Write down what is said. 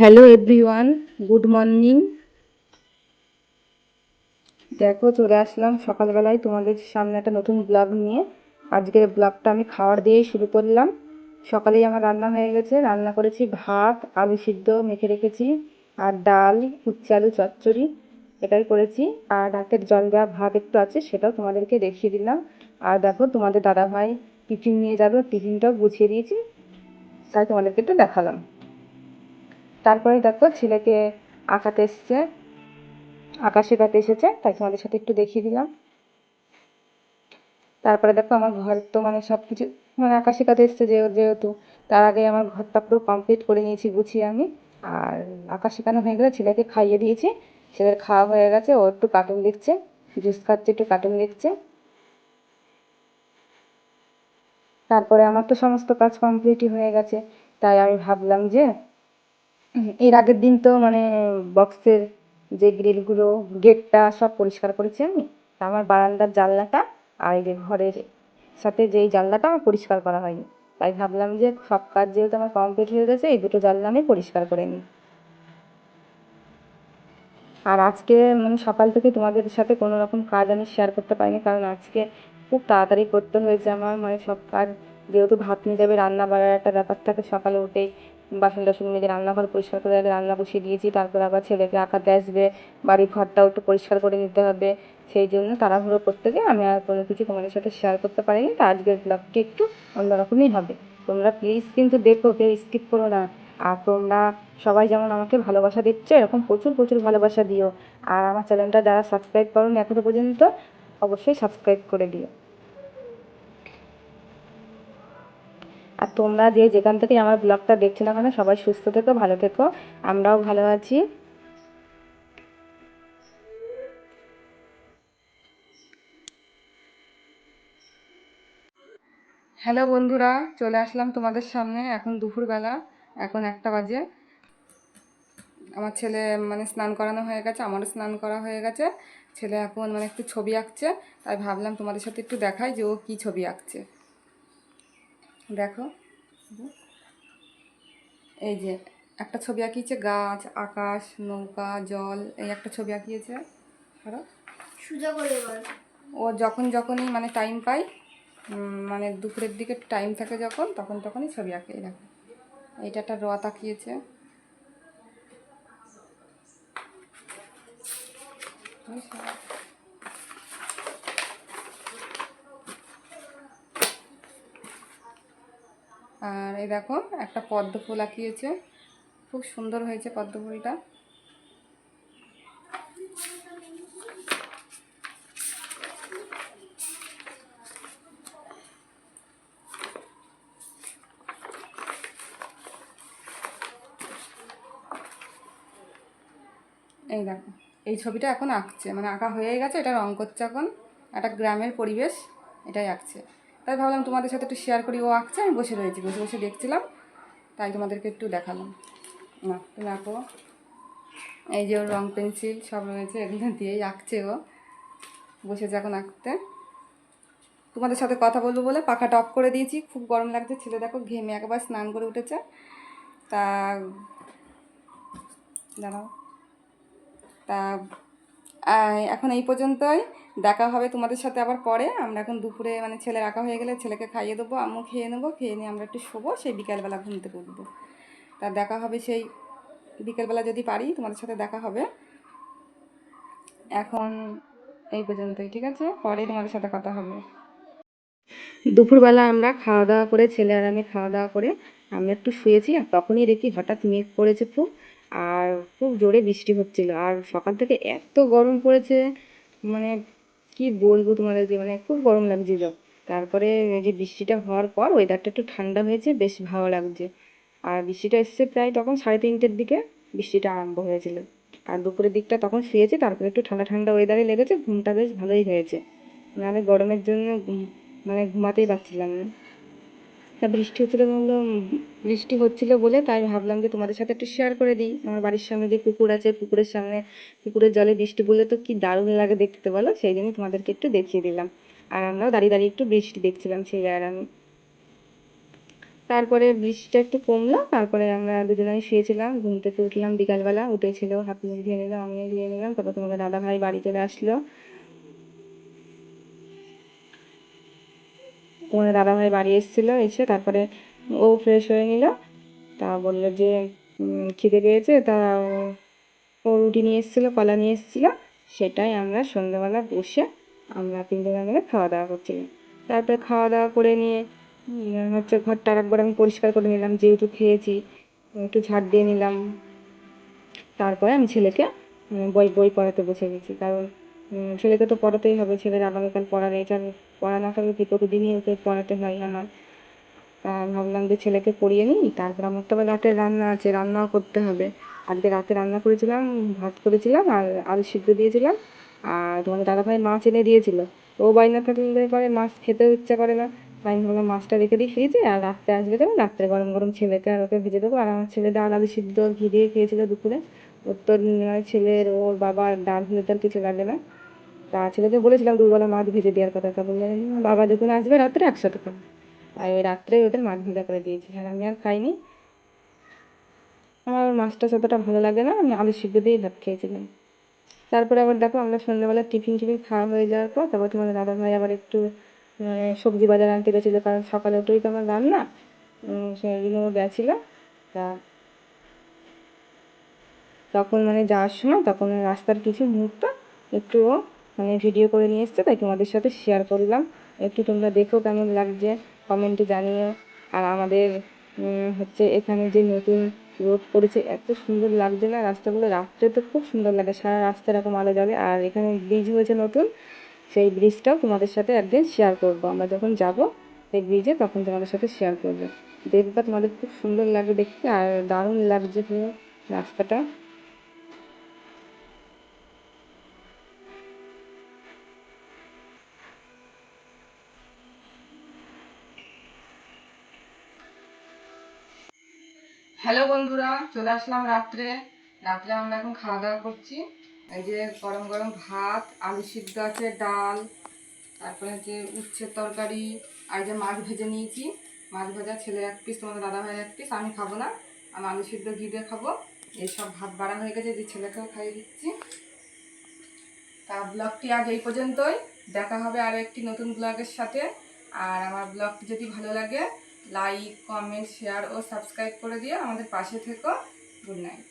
Hello everyone good morning দেখো, চলে আসলাম সকালবেলায় তোমাদের সামনে একটা নতুন ব্লগ নিয়ে। আজকের ব্লগটা আমি খাওয়ার দিয়েই শুরু করলাম। সকালেই আমার রান্না হয়ে গেছে। রান্না করেছি ভাত, আলু সিদ্ধ মেখে রেখেছি আর ডাল, উচ্ছে আলু চচ্চড়ি এটাই করেছি। আর রাতের জল দেওয়া ভাত একটু আছে, সেটাও তোমাদেরকে দেখিয়ে দিলাম। আর দেখো, তোমাদের দাদাভাই টিফিন নিয়ে যাবে, টিফিনটাও গুছিয়ে দিয়েছি, তাই তোমাদেরকে একটু দেখালাম। তারপরে দেখো ছেলেকে আঁকাতে এসছে। আঁকা শেখাতে এসেছে, তাই তোমাদের সাথে একটু দেখিয়ে দিলাম। তারপরে দেখো আমার ঘর তো মানে সব কিছু মানে আঁকা শেখাতে এসছে যেহেতু তার আগে আমার ঘরটা পুরো কমপ্লিট করে নিয়েছি, গুছিয়ে আমি। আর আঁকা শেখানো হয়ে গেলে? ছেলেকে খাইয়ে দিয়েছি। ছেলের খাওয়া হয়ে গেছে, ও একটু কার্টুন দেখছে জুস খাচ্ছে, একটু কার্টুন দেখছে। তারপরে আমার তো সমস্ত কাজ কমপ্লিটই হয়ে গেছে। তাই আমি ভাবলাম যে এর আগের দিন তো মানে বক্সের যে গ্রিলগুলো গেটটা সব পরিষ্কার করেছি আমি। আমার বারান্দার জানলাটা আর এই ঘরের সাথে যেই জানলাটা আমার পরিষ্কার করা হয়নি। তাই ভাবলাম যে সব কাজ যেহেতু আমার কমপ্লিট হয়ে গেছে, এই দুটো জানলা আমি পরিষ্কার করে নিই। আর আজকে মানে সকাল থেকে তোমাদের সাথে কোনো রকম কাজ আমি শেয়ার করতে পারিনি, কারণ আজকে খুব তাড়াতাড়ি করতে হয়েছে আমার মানে সব কাজ যেহেতু ভাত নিয়ে যাবে রান্না বাড়ার একটা ব্যাপার থাকে, সকালে উঠেই বাসন টাসন মেজে রান্নাঘর পরিষ্কার করে রান্না বসিয়ে দিয়েছি। তারপর আবার ছেলেকে আঁকাতে আসবে, বাড়ির ঘরটাও একটু পরিষ্কার করে নিতে হবে। সেই জন্য তাড়াহুড়ো করতে গিয়ে আমি আর কোনো কিছু তোমাদের সাথে শেয়ার করতে পারিনি। তা আজকের ব্লগটি একটু অন্যরকমই হবে। তোমরা প্লিজ কিন্তু দেখো, কেউ স্কিপ করো না। আর তোমরা সবাই যেমন আমাকে ভালোবাসা দিচ্ছ, এরকম প্রচুর প্রচুর ভালোবাসা দিও। আর আমার চ্যানেলটা যারা সাবস্ক্রাইব করো এখনও পর্যন্ত, অবশ্যই সাবস্ক্রাইব করে দিও। আর তোমরা যে যেখান থেকে আমার ব্লগটা দেখছ না কেন, সবাই সুস্থ থেকো, ভালো থেকো। আমরাও ভালো আছি। হ্যালো বন্ধুরা, চলে আসলাম তোমাদের সামনে। এখন দুপুরবেলা, এখন একটা বাজে। আমার ছেলে মানে স্নান করানো হয়ে গেছে, আমারও স্নান করা হয়ে গেছে। ছেলে এখন মানে একটু ছবি আঁকছে, তাই ভাবলাম তোমাদের সাথে একটু দেখাই যে ও কী ছবি আঁকছে। দেখো। এই যে একটা ছবি আঁকিয়েছে গাছ আকাশ নৌকা জল এই একটা ছবি আঁকিয়েছে। করে এবার। ও যখন যখনই মানে টাইম পাই মানে দুপুরের দিকে টাইম থাকে যখন তখন তখনই ছবি আঁকে এই দেখো। এইটা একটা রথ আঁকিয়েছে। বুঝেছ? আর এই দেখো, একটা পদ্ম ফুল আঁকিয়েছে। খুব সুন্দর হয়েছে পদ্ম ফুলটা। এই দেখো, এই ছবিটা এখন আঁকছে। মানে আঁকা হয়ে গেছে, এটা রং করছে এখন একটা গ্রামের পরিবেশ, এটাই আঁকছে। তাই ভাবলাম তোমাদের সাথে একটু শেয়ার করি। ও আঁকছে, আমি বসে রয়েছি, বসে বসে দেখছিলাম। তাই তোমাদেরকে একটু দেখালাম। না তুমি আঁকো। এই যে ওর রং পেন্সিল সব রয়েছে, এগুলো দিয়েই আঁকছে ও। বসেছে এখন আঁকতে। তোমাদের সাথে কথা বলব বলে পাখাটা অফ করে দিয়েছি। খুব গরম লাগছে, ছেলে দেখো ঘেমে একবার স্নান করে উঠেছে। তা, দাঁড়াও। তা এখন এই পর্যন্তই। দেখা হবে তোমাদের সাথে আবার পরে। আমরা এখন দুপুরে মানে ছেলে রাখা হয়ে গেলে ছেলেকে খাইয়ে দেবো আমিও খেয়ে নেব, খেয়ে নিয়ে আমরা একটু শোবো, সেই বিকালবেলা ঘুম থেকে উঠবো। তা দেখা হবে সেই বিকেলবেলা যদি পারি, তোমাদের সাথে দেখা হবে। এখন এই পর্যন্তই, ঠিক আছে? পরে তোমাদের সাথে কথা হবে। দুপুরবেলা আমরা খাওয়া দাওয়া করে, ছেলে আর আমি খাওয়া দাওয়া করে আমি একটু শুয়েছি আর তখনই দেখি হঠাৎ মেঘ পড়েছে খুব আর খুব জোরে বৃষ্টি হচ্ছিল। আর সকাল থেকে এত গরম পড়েছে মানে কি বলব তোমাদেরকে মানে খুব গরম লাগছিল তারপরে যে বৃষ্টিটা হওয়ার পর ওয়েদারটা একটু ঠান্ডা হয়েছে, বেশ ভালো লাগছে। আর বৃষ্টিটা এসছে প্রায় তখন সাড়ে তিনটের দিকে বৃষ্টিটা আরম্ভ হয়েছিল। আর দুপুরের দিকটা তখন শুয়েছে, তারপরে একটু ঠান্ডা ঠান্ডা ওয়েদারে লেগেছে, ঘুমটা বেশ ভালোই হয়েছে। নাহলে গরমের জন্য মানে ঘুমাতেই পারছিলাম না। তা বৃষ্টি হচ্ছিল ভাবলাম বৃষ্টি হচ্ছিল বলে তাই ভাবলাম যে তোমাদের সাথে একটু শেয়ার করে দিই। আমার বাড়ির সামনে যে পুকুর আছে, পুকুরের সামনে পুকুরের জলে বৃষ্টি পড়লে তো কি দারুণ লাগে দেখতে বলো? সেই জন্য তোমাদেরকে একটু দেখিয়ে দিলাম। আর আমরাও দাঁড়িয়ে দাঁড়িয়ে একটু বৃষ্টি দেখছিলাম সেই আর আমি। তারপরে বৃষ্টিটা একটু কমলো, তারপরে আমরা দুজনেই শুয়েছিলাম, ঘুম থেকে উঠলাম বিকালবেলা উঠেছিল হাত মুখ ধুয়ে নিলাম, আমিও ধুয়ে নিলাম, তারপর তোমাদের দাদা ভাই বাড়ি চলে আসলো। তোমাদের দাদা ভাই বাড়ি এসেছিল, এসে তারপরে ও ফ্রেশ হয়ে নিল। তা বলল যে খিদে পেয়েছে, তা ও- রুটি নিয়ে এসেছিল, কলা নিয়ে এসেছিল। সেটাই আমরা সন্ধ্যেবেলা বসে আমরা তিনজনে মিলে খাওয়া দাওয়া করছিলাম। তারপরে খাওয়া দাওয়া করে নিয়ে হচ্ছে ঘরটা একবার আমি পরিষ্কার করে নিলাম, যেহেতু খেয়েছি, একটু ঝাড় দিয়ে নিলাম। তারপরে আমি ছেলেকে বই বই পড়াতে বসে গেছি। কারণ ছেলেকে তো পড়াতেই হবে, ছেলের আগামীকাল পড়ার এটা পড়া না থাকলে কি প্রতিদিনই ওকে পড়াতে হয় আমার ভাবলাম যে ছেলেকে পড়িয়ে নিই, তারপর আমার তো আবার রাতে রান্না আছে, রান্নাও করতে হবে। আজকে রাতে রান্না করেছিলাম, ভাত করেছিলাম, আর আলু সিদ্ধ দিয়েছিলাম, আর তোমাদের দাদাভাই মাছ এনে দিয়েছিল। ও বায়না থাকলে পরে মাছ খেতেও ইচ্ছা করে না, তাই ভাবলাম মাছটা রেখে দিই ফ্রিজে, আর রাত্রে আসবে যখন রাত্রে গরম গরম ছেলেকে আর ওকে ভেজে দেবো। আর আমার ছেলে ডাল, আলু সিদ্ধ, ঘি দিয়ে খেয়েছিল দুপুরে। ওর তো ছেলের ওর বাবার ডাল ভেজে ডাল কিছু লাগে না তা ছেলেকে বলেছিলাম দুবেলা মাছ ভেজে দেওয়ার কথা। তা বললে, বাবা যখন আসবে রাত্রে একসাথে খাব। আর ওই রাত্রে ওদের মাছ ভাজা করে দিয়েছি, আর আমি আর খাইনি। আমার মাছটা অতটা ভালো লাগে না, আমি আলু সিদ্ধ দিয়েই ভাত খেয়েছিলাম। তারপরে আবার দেখো, আমরা সন্ধ্যাবেলা টিফিন টিফিন খাওয়া হয়ে যাওয়ার পর তারপর তোমার দাদা ভাই আবার একটু মানে সবজি বাজার আনতে গেছিল, কারণ সকালে উঠেই তো আমার রান্না সেগুলো গেছিল। তা তখন মানে যাওয়ার সময় তখন রাস্তার কিছু মুহূর্ত একটু মানে ভিডিও করে নিয়ে এসছে, তাই তোমাদের সাথে শেয়ার করলাম। একটু তোমরা দেখো কেমন লাগছে কমেন্টে জানিও। আর আমাদের হচ্ছে এখানে যে নতুন রোড করেছে, এত সুন্দর লাগছে না? রাস্তাগুলো রাত্রে তো খুব সুন্দর লাগে, সারা রাস্তা এরকম আলো জ্বলে। আর এখানে ব্রিজ হয়েছে নতুন, সেই ব্রিজটাও তোমাদের সাথে একদিন শেয়ার করব। আমরা যখন যাব সেই ব্রিজে তখন তোমাদের সাথে শেয়ার করব। দেখবা তোমাদের খুব সুন্দর লাগবে দেখতে, আর দারুণ লাগছে পুরো রাস্তাটা। হ্যালো বন্ধুরা, চলে আসলাম রাত্রে। রাত্রে আমরা এখন খাওয়া দাওয়া করছি। এই যে গরম গরম ভাত, আলু সিদ্ধ আছে, ডাল, তারপরে যে উচ্ছের তরকারি, আর যে মাছ ভেজে নিয়েছি। মাছ ভাজা ছেলে এক পিস তোমাদের দাদা ভাইয়ের এক পিস আমি খাব না। আমি আলু সিদ্ধ, ঘি দিয়ে খাব। এইসব ভাত বাড়া হয়ে গেছে যে ছেলেকেও খাইয়ে দিচ্ছি। তা ব্লগটি আজ এই পর্যন্তই। দেখা হবে আরও একটি নতুন ব্লগের সাথে। আর আমার ব্লগটি যদি ভালো লাগে লাইক কমেন্ট শেয়ার ও সাবস্ক্রাইব করে দিও। আমাদের পাশে থেকো। Good night